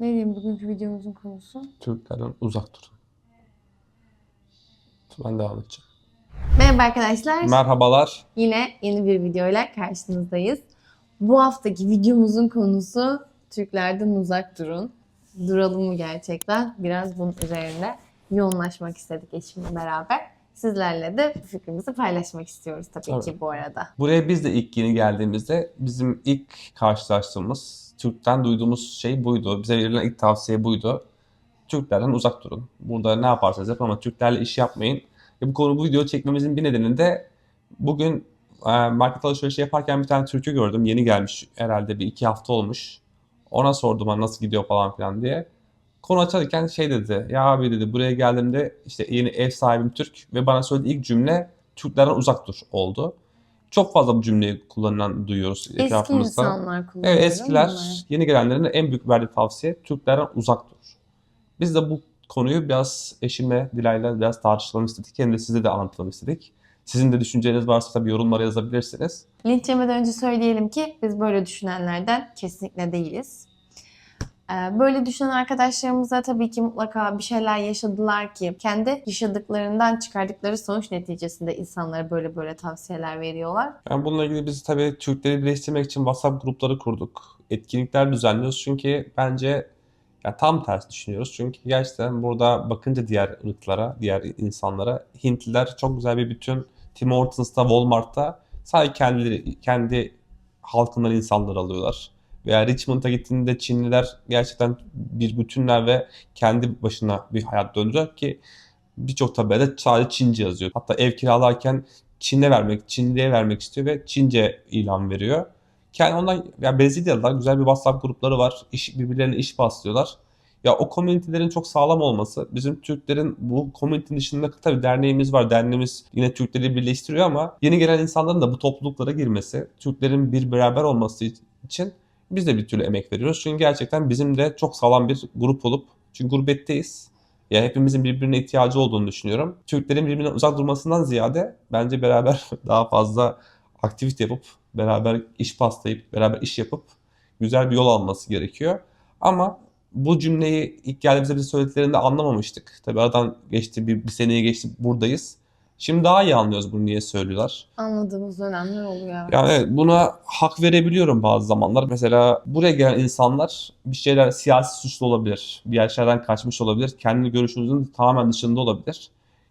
Ne diyeyim bugünkü videomuzun konusu? Türklerden uzak durun. Ben devam edeceğim. Merhaba arkadaşlar. Merhabalar. Yine yeni bir videoyla karşınızdayız. Bu haftaki videomuzun konusu Türklerden uzak durun. Duralım mı gerçekten? Biraz bunun üzerinde yoğunlaşmak istedik eşimle beraber. Sizlerle de bu fikrimizi paylaşmak istiyoruz tabii, Tabii. ki bu arada. Buraya biz de ilk yeni geldiğimizde bizim ilk karşılaştığımız Türk'ten duyduğumuz şey buydu. Bize verilen ilk tavsiye buydu. Türklerden uzak durun. Burada ne yaparsanız yapın ama Türklerle iş yapmayın. Ve bu konu bu video çekmemizin bir nedeni de bugün e, market alışverişi yaparken bir tane Türk'ü gördüm. Yeni gelmiş herhalde bir iki hafta olmuş. Ona sordum nasıl gidiyor falan filan diye. Konu açarken şey dedi. Ya abi dedi buraya geldiğimde işte yeni ev sahibim Türk ve bana söylediği ilk cümle Türklerden uzak dur oldu. Çok fazla bu cümleyi kullanılan duyuyoruz Eski etrafımızda. insanlar kullanıyor. Evet eskiler yeni gelenlerin en büyük verdiği tavsiye Türklerden uzak dur. Biz de bu konuyu biraz eşimle Dilay'la biraz tartışalım istedik. Hem de size de anlatalım istedik. Sizin de düşünceleriniz varsa tabii yorumlara yazabilirsiniz. Linç yemeden önce söyleyelim ki biz böyle düşünenlerden kesinlikle değiliz. Ee, Böyle düşünen arkadaşlarımıza tabii ki mutlaka bir şeyler yaşadılar ki kendi yaşadıklarından çıkardıkları sonuç neticesinde insanlara böyle böyle tavsiyeler veriyorlar. Yani bununla ilgili biz tabii Türkleri birleştirmek için WhatsApp grupları kurduk. Etkinlikler düzenliyoruz çünkü bence ya tam tersi düşünüyoruz. Çünkü gerçekten burada bakınca diğer ırklara, diğer insanlara Hintliler çok güzel bir bütün Tim Hortons'ta, Walmart'ta sadece kendileri, kendi halkından insanlar alıyorlar. Veya Richmond'a gittiğinde Çinliler gerçekten bir bütünler ve kendi başına bir hayat döndürüyor ki birçok tabelada sadece Çince yazıyor. Hatta ev kiralarken Çin'e vermek, Çinli'ye vermek istiyor ve Çince ilan veriyor. Yani ondan ya Brezilyalılar güzel bir WhatsApp grupları var. İş, birbirlerine iş paslıyorlar. Ya o komünitelerin çok sağlam olması, bizim Türklerin bu komünitenin dışında tabii derneğimiz var. Derneğimiz yine Türkleri birleştiriyor ama yeni gelen insanların da bu topluluklara girmesi, Türklerin bir beraber olması için biz de bir türlü emek veriyoruz. Çünkü gerçekten bizim de çok sağlam bir grup olup, çünkü gurbetteyiz. Ya hepimizin birbirine ihtiyacı olduğunu düşünüyorum. Türklerin birbirinden uzak durmasından ziyade bence beraber daha fazla aktivite yapıp, beraber iş paslayıp, beraber iş yapıp güzel bir yol alması gerekiyor. Ama bu cümleyi ilk geldiğimizde bize söylediklerinde anlamamıştık. Tabii aradan geçti, bir, bir seneye geçti buradayız. Şimdi daha iyi anlıyoruz bunu niye söylüyorlar. Anladığımız dönemler oluyor. Yani evet, buna hak verebiliyorum bazı zamanlar. Mesela buraya gelen insanlar bir şeyler siyasi suçlu olabilir. Bir yerlerden kaçmış olabilir. Kendi görüşünüzün tamamen dışında olabilir.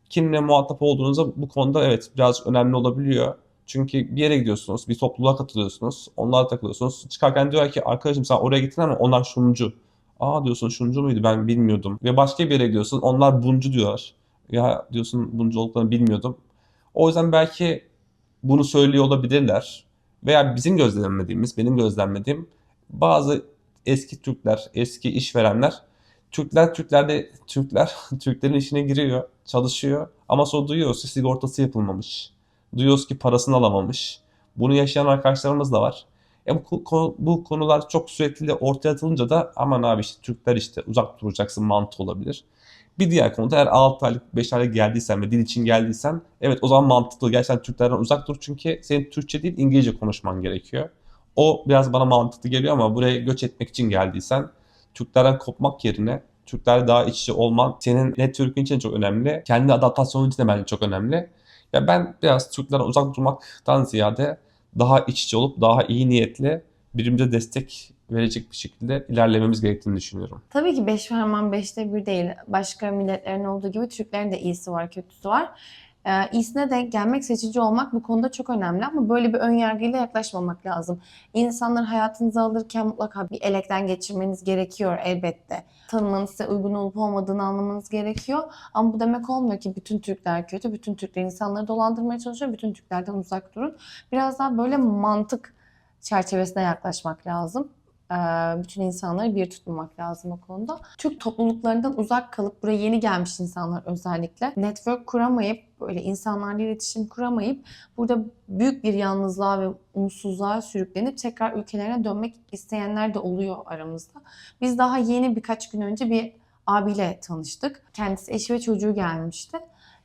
Kimle muhatap olduğunuzda bu konuda evet biraz önemli olabiliyor. Çünkü bir yere gidiyorsunuz, bir topluluğa katılıyorsunuz, onlarla takılıyorsunuz. Çıkarken diyor ki arkadaşım sen oraya gittin ama onlar şuncu. Aa diyorsun şuncu muydu ben bilmiyordum. Ve başka bir yere gidiyorsun onlar buncu diyorlar. Ya diyorsun olduklarını bilmiyordum. O yüzden belki bunu söylüyor olabilirler. Veya bizim gözlemlediğimiz, benim gözlemlediğim bazı eski Türkler, eski işverenler Türkler Türklerde Türkler Türklerin işine giriyor, çalışıyor ama sonra duyuyoruz ki sigortası yapılmamış. Duyuyoruz ki parasını alamamış. Bunu yaşayan arkadaşlarımız da var. E bu, bu konular çok sürekli ortaya atılınca da aman abi işte Türkler işte uzak duracaksın mantığı olabilir. Bir diğer konuda eğer 6 aylık 5 aylık geldiysen ve dil için geldiysen evet o zaman mantıklı gerçekten Türklerden uzak dur çünkü senin Türkçe değil İngilizce konuşman gerekiyor. O biraz bana mantıklı geliyor ama buraya göç etmek için geldiysen Türklerden kopmak yerine Türklerle daha iç içe olman senin network'ün için çok önemli. Kendi adaptasyonun için de bence çok önemli. Ya ben biraz Türklerden uzak durmaktan ziyade daha iç içe olup daha iyi niyetli birbirimize destek verecek bir şekilde ilerlememiz gerektiğini düşünüyorum. Tabii ki beş parmağın beşte bir değil. Başka milletlerin olduğu gibi Türklerin de iyisi var, kötüsü var. Ee, iyisine denk gelmek, seçici olmak bu konuda çok önemli ama böyle bir ön yargıyla yaklaşmamak lazım. İnsanları hayatınıza alırken mutlaka bir elekten geçirmeniz gerekiyor elbette. Tanımanın size uygun olup olmadığını anlamanız gerekiyor. Ama bu demek olmuyor ki bütün Türkler kötü, bütün Türkler insanları dolandırmaya çalışıyor, bütün Türklerden uzak durun. Biraz daha böyle mantık çerçevesine yaklaşmak lazım. Ee, bütün insanları bir tutmamak lazım o konuda. Türk topluluklarından uzak kalıp buraya yeni gelmiş insanlar özellikle network kuramayıp böyle insanlarla iletişim kuramayıp burada büyük bir yalnızlığa ve umutsuzluğa sürüklenip tekrar ülkelerine dönmek isteyenler de oluyor aramızda. Biz daha yeni birkaç gün önce bir abiyle tanıştık. Kendisi eşi ve çocuğu gelmişti.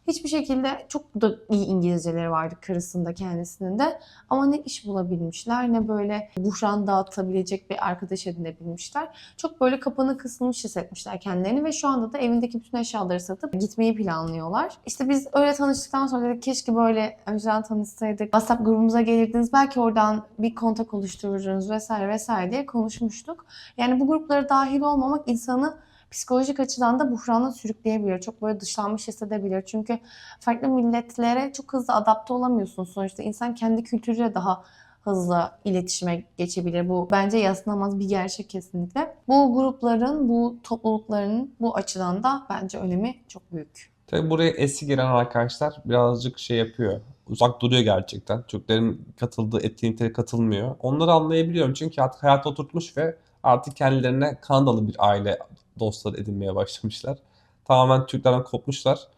Hiçbir şekilde çok da iyi İngilizceleri vardı karısında kendisinin de. Ama ne iş bulabilmişler ne böyle buhran dağıtabilecek bir arkadaş edinebilmişler. Çok böyle kapanı kısılmış hissetmişler kendilerini ve şu anda da evindeki bütün eşyaları satıp gitmeyi planlıyorlar. İşte biz öyle tanıştıktan sonra dedik keşke böyle önceden tanışsaydık. WhatsApp grubumuza gelirdiniz belki oradan bir kontak oluştururdunuz vesaire vesaire diye konuşmuştuk. Yani bu gruplara dahil olmamak insanı psikolojik açıdan da buhrana sürükleyebilir. Çok böyle dışlanmış hissedebilir. Çünkü farklı milletlere çok hızlı adapte olamıyorsun sonuçta. İnsan kendi kültürüyle daha hızlı iletişime geçebilir. Bu bence yadsınamaz bir gerçek kesinlikle. Bu grupların, bu toplulukların bu açıdan da bence önemi çok büyük. Tabii buraya eski giren arkadaşlar birazcık şey yapıyor. Uzak duruyor gerçekten. Türklerin katıldığı etkinliklere katılmıyor. Onları anlayabiliyorum çünkü artık hayata oturtmuş ve artık kendilerine Kanadalı bir aile dostları edinmeye başlamışlar. Tamamen Türklerden kopmuşlar.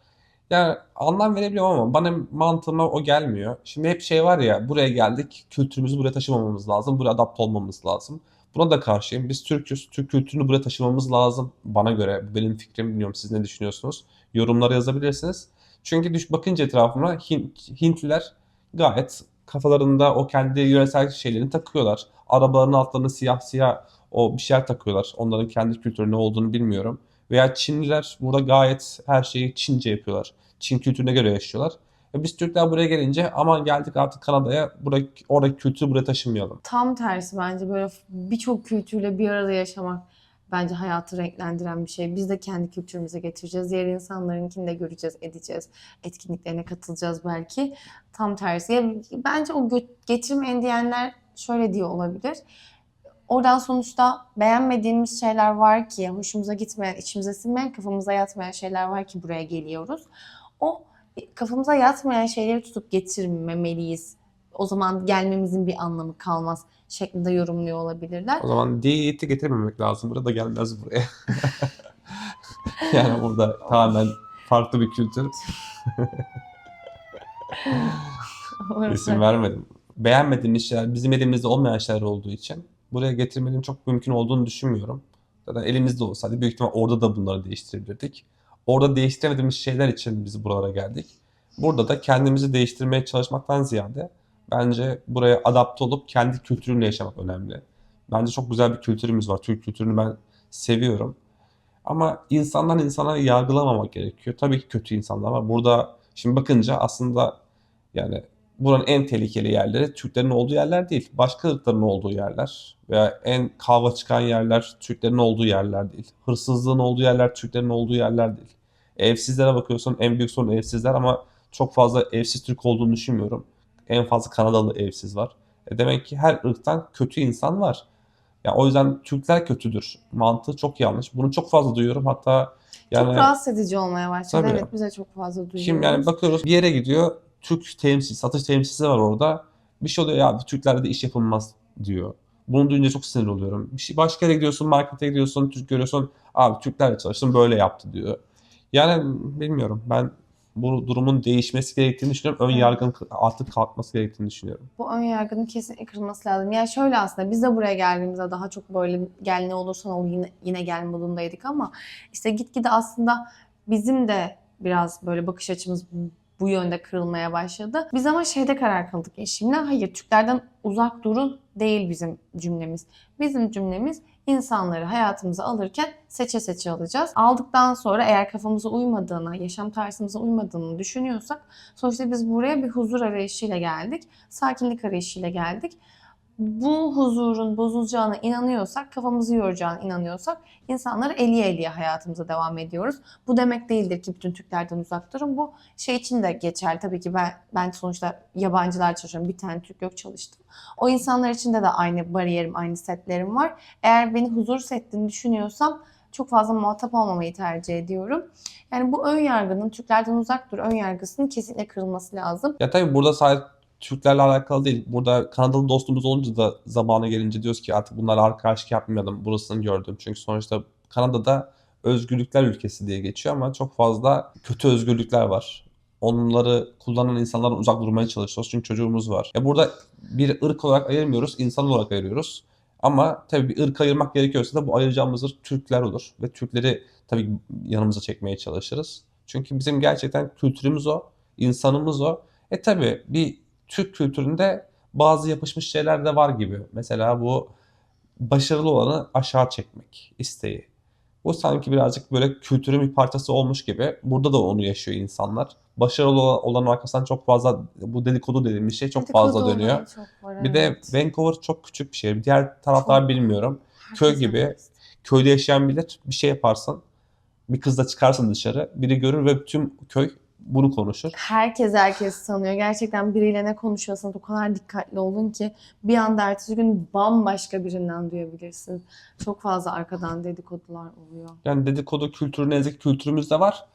Yani anlam verebiliyorum ama bana mantığıma o gelmiyor. Şimdi hep şey var ya buraya geldik kültürümüzü buraya taşımamamız lazım. Buraya adapte olmamız lazım. Buna da karşıyım. Biz Türk'üz. Türk kültürünü buraya taşımamız lazım. Bana göre. Benim fikrim. Bilmiyorum siz ne düşünüyorsunuz. Yorumlara yazabilirsiniz. Çünkü düş bakınca etrafıma Hint, Hintliler gayet kafalarında o kendi yöresel şeylerini takıyorlar. Arabaların altlarına siyah siyah o bir şeyler takıyorlar. Onların kendi kültürü ne olduğunu bilmiyorum. Veya Çinliler burada gayet her şeyi Çince yapıyorlar. Çin kültürüne göre yaşıyorlar. Ve biz Türkler buraya gelince aman geldik artık Kanada'ya buradaki, oradaki kültürü buraya taşımayalım. Tam tersi bence böyle birçok kültürle bir arada yaşamak bence hayatı renklendiren bir şey. Biz de kendi kültürümüze getireceğiz. Diğer insanlarınkini de göreceğiz, edeceğiz. Etkinliklerine katılacağız belki. Tam tersi. Bence o getirmeyen diyenler şöyle diyor olabilir. Oradan sonuçta beğenmediğimiz şeyler var ki, hoşumuza gitmeyen, içimize sinmeyen, kafamıza yatmayan şeyler var ki buraya geliyoruz. O kafamıza yatmayan şeyleri tutup getirmemeliyiz. O zaman gelmemizin bir anlamı kalmaz şeklinde yorumluyor olabilirler. O zaman diyeti getirmemek lazım. Burada gelmez buraya. yani burada tamamen farklı bir kültür. İsim vermedim. Beğenmediğimiz şeyler, bizim elimizde olmayan şeyler olduğu için buraya getirmenin çok mümkün olduğunu düşünmüyorum. Zaten elimizde olsaydı büyük ihtimal orada da bunları değiştirebilirdik. Orada değiştiremediğimiz şeyler için biz buralara geldik. Burada da kendimizi değiştirmeye çalışmaktan ziyade bence buraya adapte olup kendi kültürünle yaşamak önemli. Bence çok güzel bir kültürümüz var. Türk kültürünü ben seviyorum. Ama insandan insana yargılamamak gerekiyor. Tabii ki kötü insanlar var. Burada şimdi bakınca aslında yani buranın en tehlikeli yerleri Türklerin olduğu yerler değil. Başka ırkların olduğu yerler veya en kavga çıkan yerler Türklerin olduğu yerler değil. Hırsızlığın olduğu yerler Türklerin olduğu yerler değil. Evsizlere bakıyorsun en büyük sorun evsizler ama çok fazla evsiz Türk olduğunu düşünmüyorum. En fazla Kanadalı evsiz var. E demek ki her ırktan kötü insan var. Yani o yüzden Türkler kötüdür. Mantığı çok yanlış. Bunu çok fazla duyuyorum. Hatta yani çok rahatsız edici olmaya başladı. Tabii. Evet bize çok fazla duyuyoruz. Şimdi yani bakıyoruz bir yere gidiyor. Türk temsil, satış temsilcisi var orada. Bir şey oluyor ya Türklerle de iş yapılmaz diyor. Bunu duyunca çok sinir oluyorum. Bir şey, başka yere gidiyorsun, markete gidiyorsun, Türk görüyorsun. Abi Türklerle çalıştım böyle yaptı diyor. Yani bilmiyorum ben bu durumun değişmesi gerektiğini düşünüyorum. Ön Evet. yargının artık kalkması gerektiğini düşünüyorum. Bu ön yargının kesinlikle kırılması lazım. Yani şöyle aslında biz de buraya geldiğimizde daha çok böyle gel ne olursan ol yine, yine gel modundaydık ama işte gitgide aslında bizim de biraz böyle bakış açımız bu yönde kırılmaya başladı. Biz ama şeyde karar kıldık eşimle. Hayır Türklerden uzak durun değil bizim cümlemiz. Bizim cümlemiz insanları hayatımıza alırken seçe seçe alacağız. Aldıktan sonra eğer kafamıza uymadığını, yaşam tarzımıza uymadığını düşünüyorsak sonuçta biz buraya bir huzur arayışıyla geldik. Sakinlik arayışıyla geldik. Bu huzurun bozulacağına inanıyorsak, kafamızı yoracağına inanıyorsak insanları eliye eliye hayatımıza devam ediyoruz. Bu demek değildir ki bütün Türklerden uzak durun. Bu şey için de geçerli. Tabii ki ben, ben sonuçta yabancılar çalışıyorum. Bir tane Türk yok çalıştım. O insanlar için de de aynı bariyerim, aynı setlerim var. Eğer beni huzur settiğini düşünüyorsam çok fazla muhatap olmamayı tercih ediyorum. Yani bu ön yargının Türklerden uzak dur ön yargısının kesinlikle kırılması lazım. Ya tabii burada sadece Türklerle alakalı değil. Burada Kanadalı dostumuz olunca da zamanı gelince diyoruz ki artık bunlarla arkadaşlık yapmayalım. Burasını gördüm. Çünkü sonuçta Kanada'da özgürlükler ülkesi diye geçiyor ama çok fazla kötü özgürlükler var. Onları kullanan insanlardan uzak durmaya çalışıyoruz. Çünkü çocuğumuz var. Ya burada bir ırk olarak ayırmıyoruz, insan olarak ayırıyoruz. Ama tabii bir ırk ayırmak gerekiyorsa da bu ayıracağımız ırk Türkler olur. Ve Türkleri tabii yanımıza çekmeye çalışırız. Çünkü bizim gerçekten kültürümüz o, insanımız o. E tabii bir Türk kültüründe bazı yapışmış şeyler de var gibi. Mesela bu başarılı olanı aşağı çekmek isteği. Bu sanki birazcık böyle kültürün bir parçası olmuş gibi. Burada da onu yaşıyor insanlar. Başarılı olan arkasından çok fazla bu dedikodu dediğimiz şey çok fazla Dedikodu dönüyor. olayı çok var, Bir de. Vancouver çok küçük bir şehir. Diğer taraflar Çok. bilmiyorum. köy gibi. herkes. Köyde yaşayan bilir. Bir şey yaparsın. Bir kızla çıkarsın dışarı. Biri görür ve tüm köy bunu konuşur. Herkes herkes tanıyor. Gerçekten biriyle ne konuşuyorsanız o kadar dikkatli olun ki bir anda ertesi gün bambaşka birinden duyabilirsiniz. Çok fazla arkadan dedikodular oluyor. Yani dedikodu kültürü, nezik kültürümüz de var.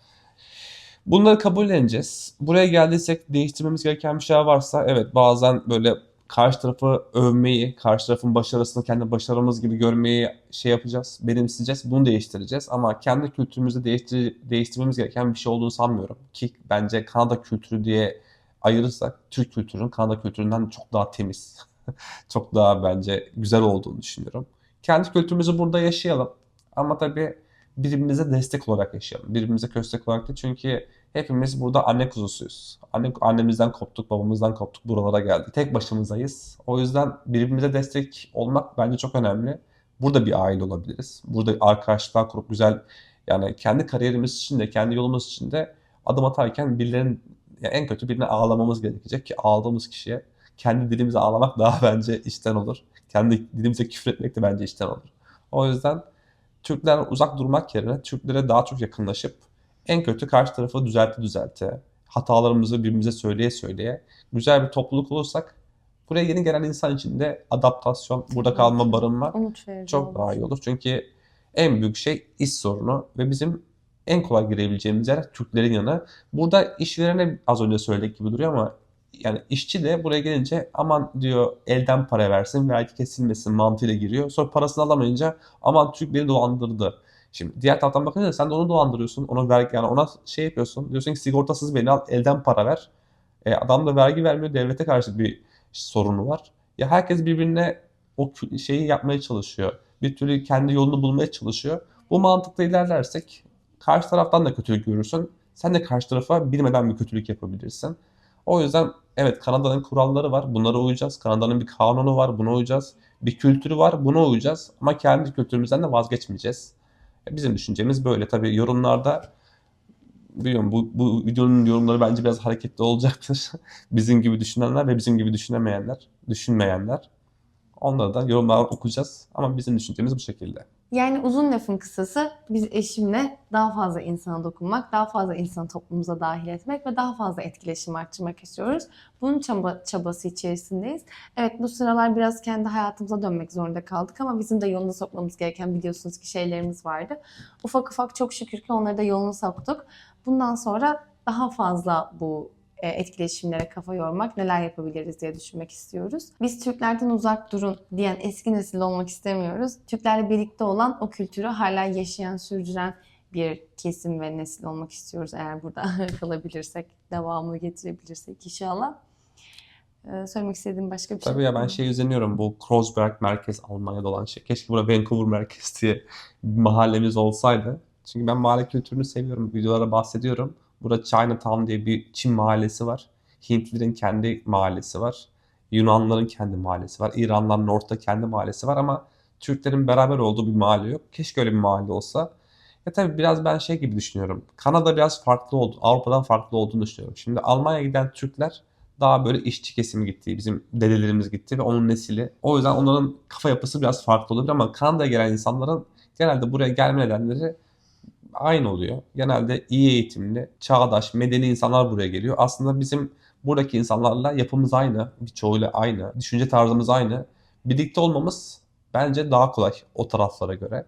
Bunları kabulleneceğiz. Buraya geldiysek değiştirmemiz gereken bir şeyler varsa evet bazen böyle karşı tarafı övmeyi, karşı tarafın başarısını kendi başarımız gibi görmeyi şey yapacağız, benimseyeceğiz. Bunu değiştireceğiz. Ama kendi kültürümüzde değiştir, değiştirmemiz gereken bir şey olduğunu sanmıyorum. Ki bence Kanada kültürü diye ayırırsak Türk kültürünün Kanada kültüründen çok daha temiz. çok daha bence güzel olduğunu düşünüyorum. Kendi kültürümüzü burada yaşayalım. Ama tabii birbirimize destek olarak yaşayalım. Birbirimize köstek olarak değil. Çünkü hepimiz burada anne kuzusuyuz. Anne, annemizden koptuk, babamızdan koptuk, buralara geldik. Tek başımızdayız. O yüzden birbirimize destek olmak bence çok önemli. Burada bir aile olabiliriz. Burada arkadaşlıklar kurup güzel yani kendi kariyerimiz için de, kendi yolumuz için de adım atarken birilerinin yani en kötü birine ağlamamız gerekecek ki ağladığımız kişiye kendi dilimize ağlamak daha bence işten olur. Kendi dilimize küfür etmek de bence işten olur. O yüzden Türkler uzak durmak yerine Türklere daha çok yakınlaşıp en kötü karşı tarafı düzelte düzelte, hatalarımızı birbirimize söyleye söyleye güzel bir topluluk olursak buraya yeni gelen insan için de adaptasyon, burada kalma, barınma çok olur. daha iyi olur. Çünkü en büyük şey iş sorunu ve bizim en kolay girebileceğimiz yer Türklerin yanı. Burada işverene az önce söyledik gibi duruyor ama yani işçi de buraya gelince aman diyor elden para versin vergi kesilmesin mantığıyla giriyor. Sonra parasını alamayınca aman Türk beni dolandırdı. Şimdi diğer taraftan bakınca sen de onu dolandırıyorsun. Ona vergi yani ona şey yapıyorsun. Diyorsun ki sigortasız beni al elden para ver. E, adam da vergi vermiyor. Devlete karşı bir sorunu var. Ya herkes birbirine o şeyi yapmaya çalışıyor. Bir türlü kendi yolunu bulmaya çalışıyor. Bu mantıkla ilerlersek karşı taraftan da kötülük görürsün. Sen de karşı tarafa bilmeden bir kötülük yapabilirsin. O yüzden evet Kanada'nın kuralları var. Bunlara uyacağız. Kanada'nın bir kanunu var. Buna uyacağız. Bir kültürü var. Buna uyacağız. Ama kendi kültürümüzden de vazgeçmeyeceğiz. E, Bizim düşüncemiz böyle. Tabii yorumlarda biliyorum bu, bu videonun yorumları bence biraz hareketli olacaktır. bizim gibi düşünenler ve bizim gibi düşünemeyenler, düşünmeyenler. Onları da yorumlardan okuyacağız. Ama bizim düşüncemiz bu şekilde. Yani uzun lafın kısası biz eşimle daha fazla insana dokunmak, daha fazla insanı toplumumuza dahil etmek ve daha fazla etkileşim arttırmak istiyoruz. Bunun çaba, çabası içerisindeyiz. Evet bu sıralar biraz kendi hayatımıza dönmek zorunda kaldık ama bizim de yoluna sokmamız gereken biliyorsunuz ki şeylerimiz vardı. Ufak ufak çok şükür ki onları da yoluna soktuk. Bundan sonra daha fazla bu etkileşimlere kafa yormak, neler yapabiliriz diye düşünmek istiyoruz. Biz Türklerden uzak durun diyen eski nesil olmak istemiyoruz. Türklerle birlikte olan o kültürü hala yaşayan, sürdüren bir kesim ve nesil olmak istiyoruz eğer burada kalabilirsek, devamlı getirebilirsek inşallah. Ee, söylemek istediğim başka bir şey Tabii ya ben şey üzeniyorum bu Kreuzberg merkez Almanya'da olan şey. Keşke burada Vancouver merkez diye bir mahallemiz olsaydı. Çünkü ben mahalle kültürünü seviyorum. Videolara bahsediyorum. Burada Chinatown diye bir Çin mahallesi var. Hintlilerin kendi mahallesi var. Yunanların kendi mahallesi var. İranların orta kendi mahallesi var ama Türklerin beraber olduğu bir mahalle yok. Keşke öyle bir mahalle olsa. Ya tabii biraz ben şey gibi düşünüyorum. Kanada biraz farklı oldu. Avrupa'dan farklı olduğunu düşünüyorum. Şimdi Almanya'ya giden Türkler daha böyle işçi kesimi gitti. Bizim dedelerimiz gitti ve onun nesili. O yüzden onların kafa yapısı biraz farklı olabilir ama Kanada'ya gelen insanların genelde buraya gelme nedenleri aynı oluyor. Genelde iyi eğitimli, çağdaş, medeni insanlar buraya geliyor. Aslında bizim buradaki insanlarla yapımız aynı, birçoğuyla aynı, düşünce tarzımız aynı. Birlikte olmamız bence daha kolay o taraflara göre.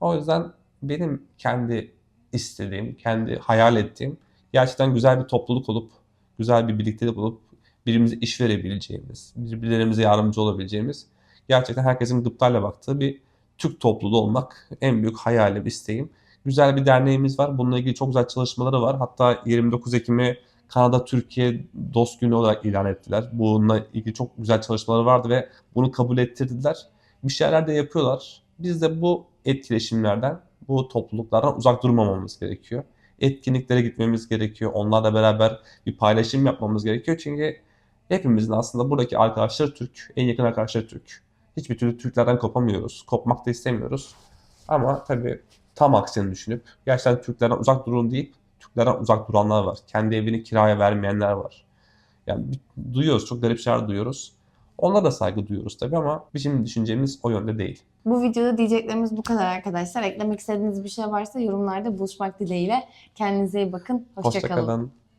O yüzden benim kendi istediğim, kendi hayal ettiğim gerçekten güzel bir topluluk olup, güzel bir birliktelik olup birbirimize iş verebileceğimiz, birbirlerimize yardımcı olabileceğimiz, gerçekten herkesin gıptayla baktığı bir Türk topluluğu olmak en büyük hayalim, isteğim. Güzel bir derneğimiz var. Bununla ilgili çok güzel çalışmaları var. Hatta 29 Ekim'i Kanada Türkiye Dost Günü olarak ilan ettiler. Bununla ilgili çok güzel çalışmaları vardı ve bunu kabul ettirdiler. Bir şeyler de yapıyorlar. Biz de bu etkileşimlerden, bu topluluklardan uzak durmamamız gerekiyor. etkinliklere gitmemiz gerekiyor. Onlarla beraber bir paylaşım yapmamız gerekiyor. Çünkü hepimizin aslında buradaki arkadaşları Türk, en yakın arkadaşları Türk. Hiçbir türlü Türklerden kopamıyoruz. Kopmak da istemiyoruz. Ama tabii tam aksini düşünüp gerçekten Türklerden uzak durun deyip Türklerden uzak duranlar var. Kendi evini kiraya vermeyenler var. Yani duyuyoruz, çok garip şeyler duyuyoruz. Onlara da saygı duyuyoruz tabii ama bizim düşüncemiz o yönde değil. Bu videoda diyeceklerimiz bu kadar arkadaşlar. Eklemek istediğiniz bir şey varsa yorumlarda buluşmak dileğiyle. Kendinize iyi bakın. Hoşçakalın. Hoşçakalın.